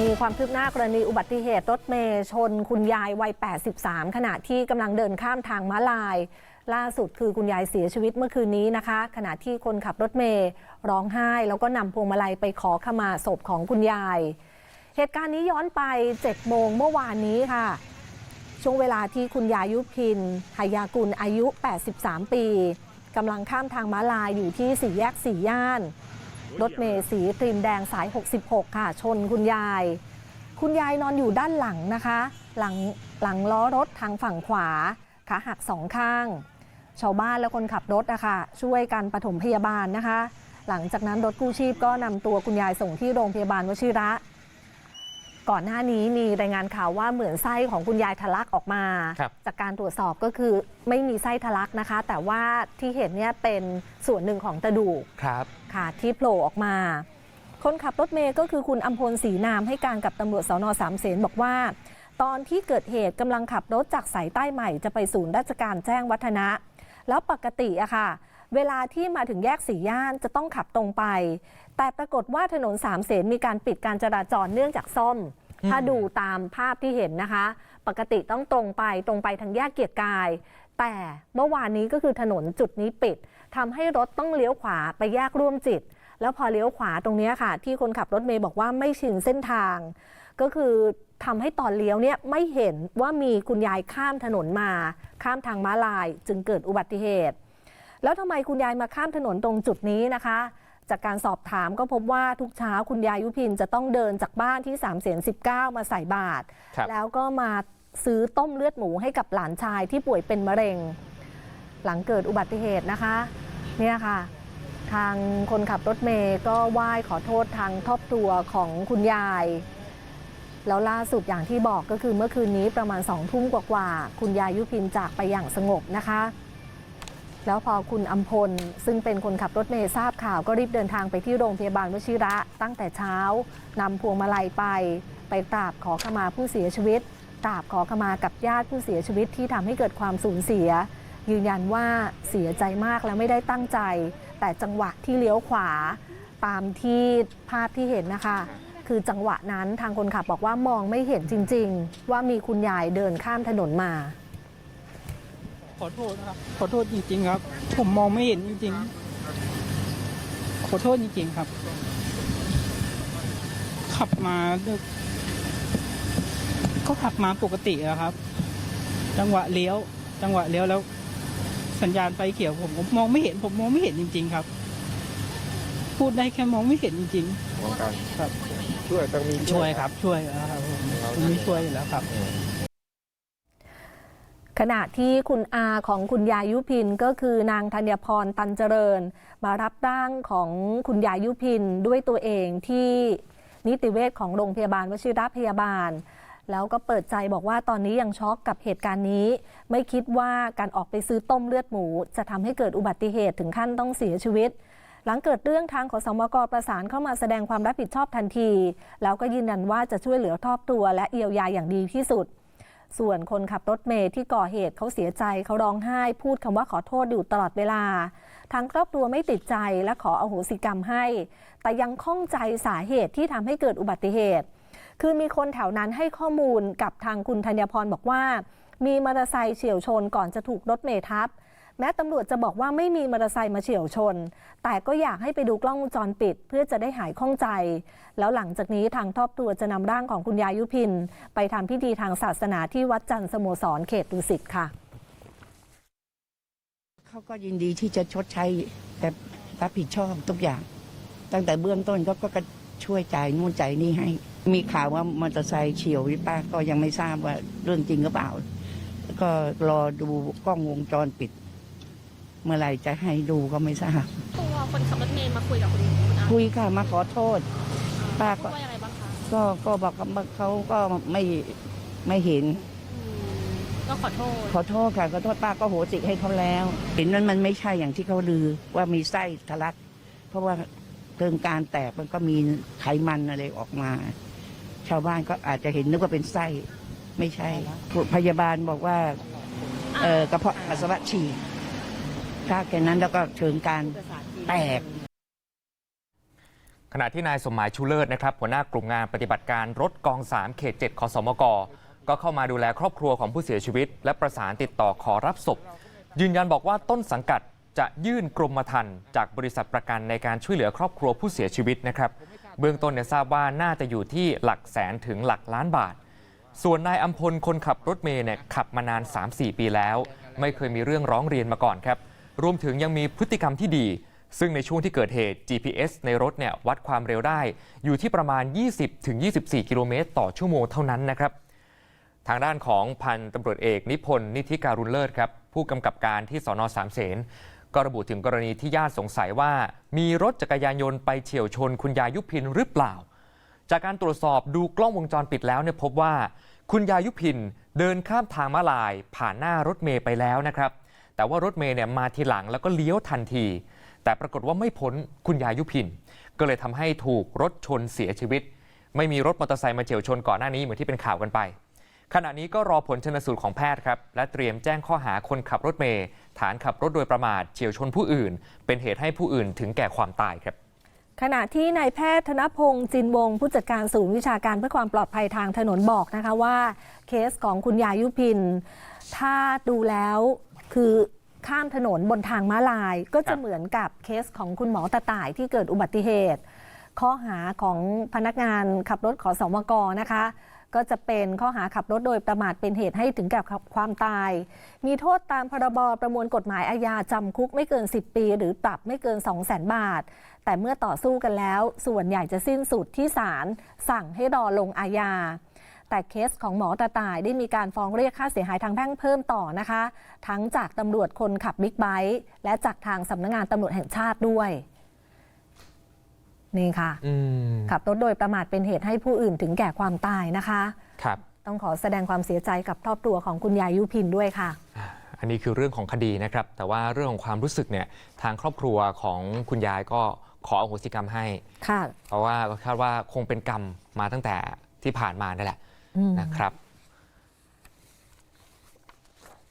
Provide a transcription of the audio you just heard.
มีความคืบหน้ากรณีอุบัติเหตุรถเมย์ชนคุณยายวัย 83 ขณะที่กำลังเดินข้ามทางม้าลาย ล่าสุดคือคุณยายเสียชีวิตเมื่อคืนนี้นะคะ ขณะที่คนขับรถเมย์ร้องไห้ แล้วก็นำพวงมาลัยไปขอขมาศพของคุณยาย เหตุการณ์นี้ย้อนไป 7 โมงเมื่อวานนี้ค่ะ ช่วงเวลาที่คุณยายุพินหายากุลอายุ 83 ปีกำลังข้ามทางม้าลายอยู่ที่สี่แยกสี่ย่าน รถเมล์สีครีมแดงสาย 66 ค่ะ ชนคุณยาย คุณยายนอนอยู่ด้านหลังนะคะ หลังหลังล้อรถทางฝั่งขวา ขาหักสองข้าง ชาวบ้านและคนขับรถนะคะช่วยกันปฐมพยาบาลนะคะ หลังจากนั้นรถกู้ชีพก็นำตัวคุณยายส่งที่โรงพยาบาลวชิระ ก่อนหน้านี้มีรายงานข่าวว่าเหมือนไส้ของคุณยายทะลักออกมาครับจากการตรวจสอบก็คือไม่มีไส้ทะลักนะคะ แต่ว่าที่เห็นเนี่ยเป็นส่วนหนึ่งของกระดูกครับค่ะที่โผล่ออกมา คนขับรถเมย์ก็คือคุณอัมพลศรีนามให้การกับตำรวจสนสามเสนบอกว่า ตอนที่เกิดเหตุกำลังขับรถจากสายใต้ใหม่จะไปศูนย์ราชการแจ้งวัฒนะ แล้วปกติอะค่ะ เวลาที่มาถึงแยกสีย่านจะต้องขับตรงไป แต่ปรากฏว่าถนนสามเสนมีการปิดการจราจรเนื่องจากซ่อมอืมถ้าดูตามภาพที่เห็นนะคะ ปกติต้องตรงไปตรงไปทางแยกเกียรติกาย แต่เมื่อวานนี้ก็คือถนนจุดนี้ปิดทำให้รถต้องเลี้ยวขวาไปแยกร่วมจิต แล้วพอเลี้ยวขวาตรงเนี้ยค่ะ ที่คนขับรถเมย์บอกว่าไม่ชินเส้นทาง ก็คือทำให้ตอนเลี้ยวเนี่ยไม่เห็นว่ามีคุณยายข้ามถนนมา ข้ามทางม้าลายจึงเกิดอุบัติเหตุ แล้วทำไมคุณยายมาข้ามถนนตรงจุดนี้นะคะ จากการสอบถามก็พบว่าทุกเช้าคุณยายยุพินจะต้องเดินจากบ้านที่3ามเสนสิมาใส่บาตรครับแล้วก็มาซื้อต้มเลือดหมูให้กับหลานชายที่ป่วยเป็นมะเร็ง หลังเกิดอุบัติเหตุนะคะเนี่ยค่ะ ทางคนขับรถเมย์ก็ไหว้ขอโทษทางครอบครัวของคุณยาย แล้วล่าสุดอย่างที่บอกก็คือเมื่อคืนนี้ประมาณสองทุ่มกว่าๆคุณยายยุพินจากไปอย่างสงบนะคะ แล้วพอคุณอัมพล ซึ่งเป็นคนขับรถเมย์ทราบข่าวก็รีบเดินทางไปที่โรงพยาบาลวชิระ ตั้งแต่เช้านำพวงมาลัยไป ไปกราบขอขมาผู้เสียชีวิตกราบขอขมากับญาติผู้เสียชีวิตที่ทำให้เกิดความสูญเสีย ยืนยันว่าเสียใจมากและไม่ได้ตั้งใจ แต่จังหวะที่เลี้ยวขวา ตามที่ภาพที่เห็นนะคะ คือจังหวะนั้นทางคนขับบอกว่ามองไม่เห็นจริง ๆ ว่ามีคุณยายเดินข้ามถนนมา ขอโทษนะครับ ขอโทษจริง ๆ ครับ ผมมองไม่เห็นจริง ๆ ขอโทษจริง ๆ ครับ ขับมาด้วยก็ขับมาปกติอะครับ จังหวะเลี้ยว จังหวะเลี้ยวแล้ว สัญญาณไฟเขียวผมผมมองไม่เห็น ผมมองไม่เห็นจริง ๆ ครับ พูดได้แค่มองไม่เห็นจริงมองกันๆครับ ช่วยต้องมี ช่วยครับ ช่วยแล้วครับผมผมไม่ช่วยอยู่แล้วครับ ขณะที่คุณอาของคุณยายยุพินก็คือนางธัญพรตันเจริญ มารับร่างของคุณยายยุพินด้วยตัวเองที่นิติเวชของโรงพยาบาลวชิรพยาบาล แล้วก็เปิดใจบอกว่าตอนนี้ยังช็อกกับเหตุการณ์นี้ ไม่คิดว่าการออกไปซื้อต้มเลือดหมู จะทำให้เกิดอุบัติเหตุถึงขั้นต้องเสียชีวิต หลังเกิดเรื่องทางขอสมกประสานเข้ามาแสดงความรับผิดชอบทันที แล้วก็ยืนยันว่าจะช่วยเหลือครอบครัวและเยียวยาอย่างดีที่สุด ส่วนคนขับรถเมย์ที่ก่อเหตุเขาเสียใจเขาร้องไห้ พูดคำว่าขอโทษอยู่ตลอดเวลา ทางครอบครัวไม่ติดใจและขออโหสิกรรมให้ แต่ยังข้องใจสาเหตุที่ทำให้เกิดอุบัติเหตุ คือมีคนแถวนั้นให้ข้อมูลกับทางคุณธัญพรบอกว่า มีมอเตอร์ไซค์เฉียวชนก่อนจะถูกรถเมย์ทับ แม้ตำรวจจะบอกว่าไม่มีมอเตอร์ไซค์มาเฉียวชน แต่ก็อยากให้ไปดูกล้องวงจรปิด เพื่อจะได้หายข้องใจ แล้วหลังจากนี้ทางครอบครัวจะนำร่างของคุณยายยุพิน ไปทำพิธีทางศาสนาที่วัดจันทร์สโมสรเขตดุสิตค่ะ เขาก็ยินดีที่จะชดใช้แต่รับผิดชอบทุกอย่าง ตั้งแต่เบื้องต้นเขาก็ช่วยจ่ายนู่นจ่ายนี่ให้ มีข่าวว่ามอเตอร์ไซค์เฉียววิป้าก็ยังไม่ทราบว่าเรื่องจริงหรือเปล่า ก็รอดูกล้องวงจรปิด เมื่อไหร่จะให้ดูก็ไม่ทราบตัวคนขับรถเมย์มาคุยกับคุณคุณอาคุยค่ะมาขอโทษ ป้าก็ว่ายังไงบ้างคะก็ก็บอกว่าเขาก็ไม่ไม่เห็น อืมก็ขอโทษขอโทษค่ะขอโทษป้าก็โหสิให้เขาแล้ว เห็นนั้นมันไม่ใช่อย่างที่เขาลือว่ามีไส้ทะลัก เพราะว่าเกินการแตกมันก็มีไขมันอะไรออกมา ชาวบ้านก็อาจจะเห็นนึกว่าเป็นไส้ ไม่ใช่พยาบาลบอกว่า เออกระเพาะปัสสาวะฉีก ถ้าแค่นั้นแล้วก็เชิงการแตกขณะที่นายสมหมายชูเลิศนะครับหัวหน้ากลุ่มงานปฏิบัติการรถกอง 3 เขต7ขอสมก ก็เข้ามาดูแลครอบครัวของผู้เสียชีวิต และประสานติดต่อขอรับศพ ยืนยันบอกว่าต้นสังกัดจะยื่นกรมธรรม์จากบริษัทประกันในการช่วยเหลือครอบครัวผู้เสียชีวิตนะครับ เบื้องต้นเนี่ยทราบว่าน่าจะอยู่ที่หลักแสนถึงหลักล้านบาท ส่วนนายอัมพลคนขับรถเมย์เนี่ยขับมานาน 3-4 ปีแล้ว ไม่เคยมีเรื่องร้องเรียนมาก่อนครับ รวมถึงยังมีพฤติกรรมที่ดี ซึ่งในช่วงที่เกิดเหตุ GPS ในรถเนี่ยวัดความเร็วได้ อยู่ที่ประมาณ 20-24 กิโลเมตรต่อชั่วโมงเท่านั้นนะครับทางด้านของพันตำรวจเอกนิพนธ์นิธิการุณเลิศครับผู้กำกับการที่สอนอสามเสนก็ระบุถึงกรณีที่ญาติสงสัยว่า มีรถจักรยานยนต์ไปเฉียวชนคุณยายยุพินหรือเปล่า จากการตรวจสอบดูกล้องวงจรปิดแล้วเนี่ยพบว่า คุณยายุพินเดินข้ามทางม้าลายผ่านหน้ารถเมย์ไปแล้วนะครับ แต่ว่ารถเมย์เนี่ยมาทีหลังแล้วก็เลี้ยวทันที แต่ปรากฏว่าไม่พ้นคุณยายุพิน ก็เลยทำให้ถูกรถชนเสียชีวิต ไม่มีรถมอเตอร์ไซค์มาเฉียวชนก่อนหน้านี้เหมือนที่เป็นข่าวกันไป ขณะนี้ก็รอผลชนสูตรของแพทย์ครับและเตรียมแจ้งข้อหาคนขับรถเมย์ฐานขับรถโดยประมาทเฉียวชนผู้อื่น เป็นเหตุให้ผู้อื่นถึงแก่ความตายครับขณะที่นายแพทย์ธนพงศ์จินวงผู้จัดการศูนย์วิชาการเพื่อความปลอดภัยทางถนนบอกนะคะว่า เคสของคุณยายุพิน ถ้าดูแล้ว คือข้ามถนนบนทางม้าลายก็ครัจะบเหมือนกับเคสของคุณหมอตาต่ายที่เกิดอุบัติเหตุ ข้อหาของพนักงานขับรถขอสมกนะคะ ก็จะเป็นข้อหาขับรถโดยประมาทเป็นเหตุให้ถึงแก่ความตาย มีโทษตามพรบประมวลกฎหมายอาญาจำคุกไม่เกิน 10 ปี หรือปรับไม่เกิน 2 0 0 0 0 0บาท แต่เมื่อต่อสู้กันแล้ว ส่วนใหญ่จะสิ้นสุดที่ศาลสั่งให้รอลงอาญา แต่เคสของหมอตาต่ายได้มีการฟ้องเรียกค่าเสียหายทางแพ่งเพิ่มต่อนะคะ ทั้งจากตำรวจคนขับบิ๊กไบค์และจากทางสำนักงานตำรวจแห่งชาติด้วยนี่ค่ะอืมขับรถโดยประมาทเป็นเหตุให้ผู้อื่นถึงแก่ความตายนะคะครับต้องขอแสดงความเสียใจกับครอบครัวของคุณยายยุพินด้วยค่ะ อันนี้คือเรื่องของคดีนะครับ แต่ว่าเรื่องของความรู้สึกเนี่ยทางครอบครัวของคุณยายก็ขออโหสิกรรมให้ค่ะเพราะว่าก็คาดว่าคงเป็นกรรมมาตั้งแต่ที่ผ่านมานั่นแหละอืม นะครับ